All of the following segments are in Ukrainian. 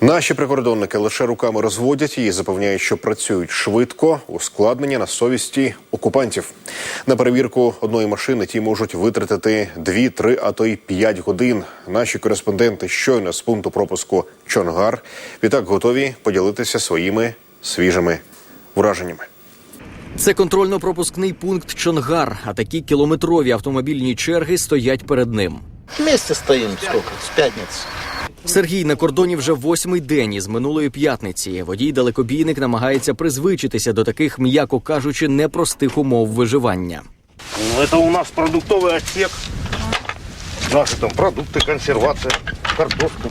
Наші прикордонники лише руками розводять її, запевняють, що працюють швидко, ускладнення на совісті окупантів. На перевірку одної машини ті можуть витратити 2, 3, а то й 5 годин. Наші кореспонденти щойно з пункту пропуску Чонгар відтак готові поділитися своїми свіжими враженнями. Це контрольно-пропускний пункт Чонгар, а такі кілометрові автомобільні черги стоять перед ним. Вместе стоим сколько? С пятницы. Сергій на кордоні вже восьмий день із минулої п'ятниці. Водій далекобійник намагається призвичитися до таких, м'яко кажучи, непростих умов виживання. Ну, Это у нас продуктовый отсек. Наши там продукты, консервация, картошка.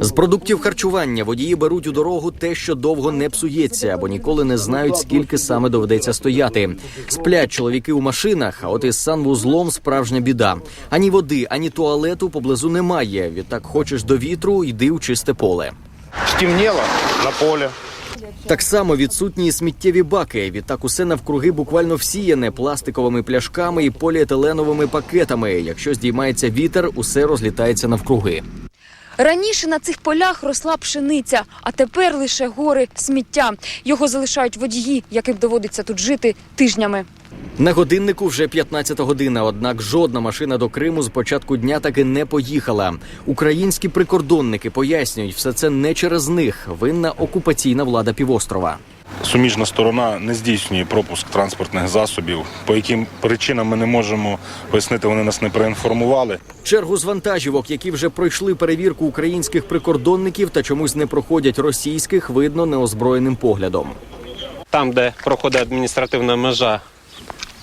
З продуктів харчування водії беруть у дорогу те, що довго не псується, бо ніколи не знають, скільки саме доведеться стояти. Сплять чоловіки у машинах, а от із санвузлом справжня біда. Ані води, ані туалету поблизу немає. Відтак хочеш до вітру, йди у чисте поле. Стемнело на поле. Так само відсутні і сміттєві баки. Відтак усе навкруги буквально всіяне пластиковими пляшками і поліетиленовими пакетами. Якщо здіймається вітер, усе розлітається навкруги. Раніше на цих полях росла пшениця, а тепер лише гори сміття. Його залишають водії, яким доводиться тут жити тижнями. На годиннику вже 15 година. Однак жодна машина до Криму з початку дня таки не поїхала. Українські прикордонники пояснюють, все це не через них. Винна окупаційна влада півострова. Суміжна сторона не здійснює пропуск транспортних засобів. По яким причинам ми не можемо пояснити, вони нас не проінформували. Чергу з вантажівок, які вже пройшли перевірку українських прикордонників та чомусь не проходять російських, видно неозброєним поглядом. там, де проходить адміністративна межа.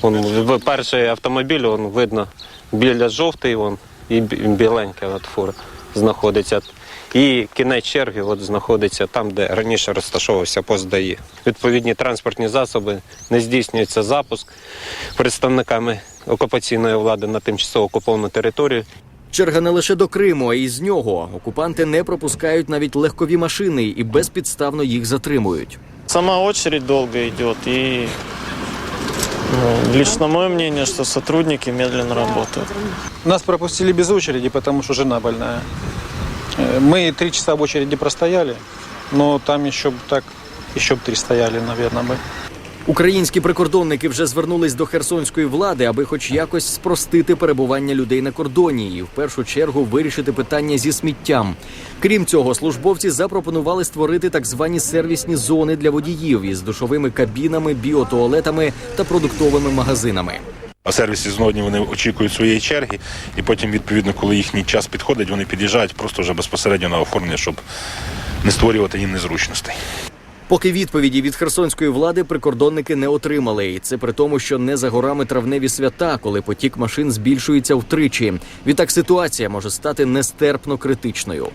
Вон, в- перший автомобіль вон, видно біля жовтий вон, і бі- біленька от, фура знаходиться. І кінець черги от, знаходиться там, де раніше розташовувався пост ДАІ. Відповідні транспортні засоби не здійснюється запуск представниками окупаційної влади на тимчасово окуповану територію. Черга не лише до Криму, а й з нього. Окупанти не пропускають навіть легкові машини і безпідставно їх затримують. Сама очередь долго идет, и ну, лично мое мнение, что сотрудники медленно работают. Нас пропустили без очереди, потому что жена больная. Э, Мы три часа в очереди простояли, но там еще б так, еще б три стояли, наверное, бы. Українські прикордонники вже звернулись до херсонської влади, аби хоч якось спростити перебування людей на кордоні і в першу чергу вирішити питання зі сміттям. Крім цього, службовці запропонували створити так звані сервісні зони для водіїв із душовими кабінами, біотуалетами та продуктовими магазинами. А сервісі зновні вони очікують своєї черги, і потім, відповідно, коли їхній час підходить, вони під'їжджають просто вже безпосередньо на оформлення, щоб не створювати їм незручностей. Поки відповіді від херсонської влади прикордонники не отримали, і це при тому, що не за горами травневі свята, коли потік машин збільшується втричі. Відтак ситуація може стати нестерпно критичною.